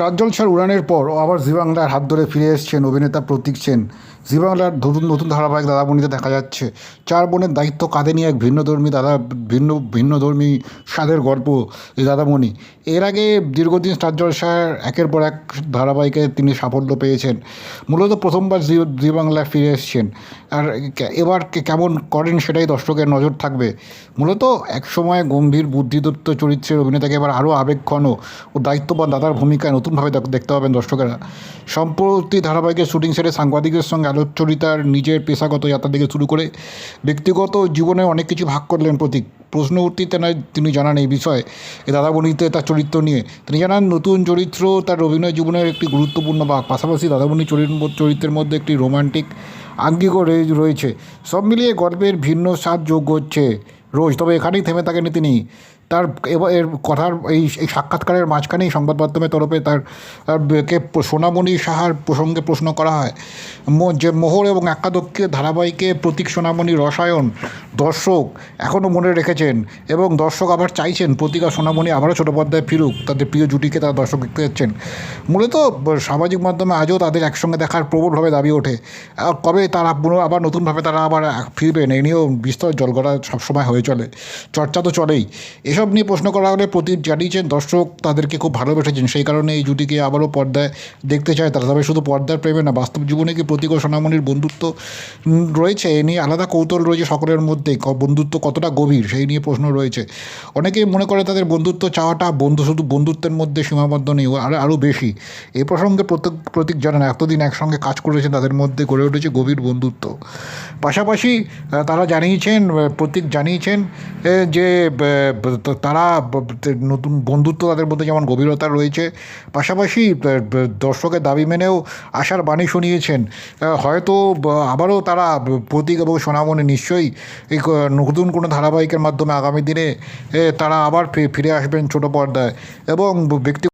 Star জলসার উড়ানের পর আবার জি বাংলার হাত ধরে ফিরে এসেছেন অভিনেতা প্রতীক সেন। জি বাংলার নতুন নতুন ধারাবাহিক দাদামণিতে দেখা যাচ্ছে। চার বোনের দায়িত্ব কাঁধে নিয়ে এক ভিন্নধর্মী দাদা, ভিন্ন ভিন্নধর্মী স্বাদের গল্প এই দাদামণি। এর আগে দীর্ঘদিন স্টার জলসার একের পর এক ধারাবাহিকে তিনি সাফল্য পেয়েছেন। মূলত প্রথমবার জি জি বাংলায় ফিরে এসেছেন। আর এবার কেমন করেন সেটাই দর্শকের নজর থাকবে। মূলত একসময় গম্ভীর বুদ্ধিদত্ত চরিত্রের অভিনেতাকে এবার আরও আবেগঘন ও দায়িত্ববান দাদার ভূমিকায় নতুনভাবে দেখ- দেখতে পাবেন দর্শকেরা। সম্প্রতি ধারাবাহিকের শুটিং সেরে সাংবাদিকের সঙ্গে আলোচরিতার নিজের পেশাগত যাত্রা থেকে শুরু করে ব্যক্তিগত জীবনে অনেক কিছু ভাগ করলেন প্রতীক। প্রশ্ন নয় তিনি জানান এই বিষয়ে। এই দাদামণিতে তার চরিত্র নিয়ে। তিনি জানান, নতুন চরিত্র তার অভিনয় জীবনের একটি গুরুত্বপূর্ণ ভাগ। পাশাপাশি চরিত্র, চরিত্রের মধ্যে একটি রোমান্টিক আঙ্গিকও রয়ে- রয়েছে। সব মিলিয়ে গল্পের ভিন্ন স্বাদ যোগ হচ্ছে রোজ। তবে এখানেই থেমে থাকেনি তিনি। তার এবার এর কথার এই এই সাক্ষাৎকারের মাঝখানেই সংবাদ মাধ্যমের তরফে তার কে সোনামণি সাহার প্রসঙ্গে প্রশ্ন করা হয় যে মোহর এবং একাদক্ষে ধারাবাহিকে প্রতীক সোনামণি রসায়ন দর্শক এখনও মনে রেখেছেন এবং দর্শক আবার চাইছেন প্রতীক আর সোনামণি আবারও ছোটো পর্দায় ফিরুক, তাদের প্রিয় জুটিকে তারা দর্শক দেখতে যাচ্ছেন। মূলত সামাজিক মাধ্যমে আজও তাদের একসঙ্গে দেখার প্রবলভাবে দাবি ওঠে। কবে তারা পুনঃ আবার নতুনভাবে তারা আবার ফিরবেন, এ নিয়েও বিস্তর জলগড়া সবসময় হয়ে চলে, চর্চা তো চলেই। এসব নিয়ে প্রশ্ন করা হলে প্রতীক জানিয়েছেন, দর্শক তাদেরকে খুব ভালোবেসেছেন। সেই কারণে এই জুটিকে আবারও পর্দায় দেখতে চায় তারা। তবে শুধু পর্দার প্রেমে না, বাস্তব জীবনে কি প্রতীক ও সোনামণির বন্ধুত্ব রয়েছে? এ নিয়ে আলাদা কৌতূহল রয়েছে সকলের মধ্যে। বন্ধুত্ব কতটা গভীর? সেই নিয়ে প্রশ্ন রয়েছে। অনেকেই মনে করে তাদের বন্ধুত্ব চাওয়াটা বন্ধু, শুধু বন্ধুত্বের মধ্যে সীমাবদ্ধ নেই আর, আরও বেশি। এ প্রসঙ্গে প্রত্যেক, প্রতীক জানান, এতদিন একসঙ্গে কাজ করেছেন, তাদের মধ্যে গড়ে উঠেছে গভীর বন্ধুত্ব। পাশাপাশি তারা জানিয়েছেন প্রতীক জানিয়েছেন যে ব- তারা নতুন বন্ধুত্ব তাদের মধ্যে যেমন গভীরতা রয়েছে, পাশাপাশি দর্শকের দাবি মেনেও আশার বাণী শুনিয়েছেন। হয়তো আবারও তারা প্রতীক এবং সোনামণি নিশ্চয়ই এই নতুন কোনো ধারাবাহিকের মাধ্যমে আগামী দিনে তারা আবার ফিরে আসবেন ছোট পর্দায় এবং ব্যক্তি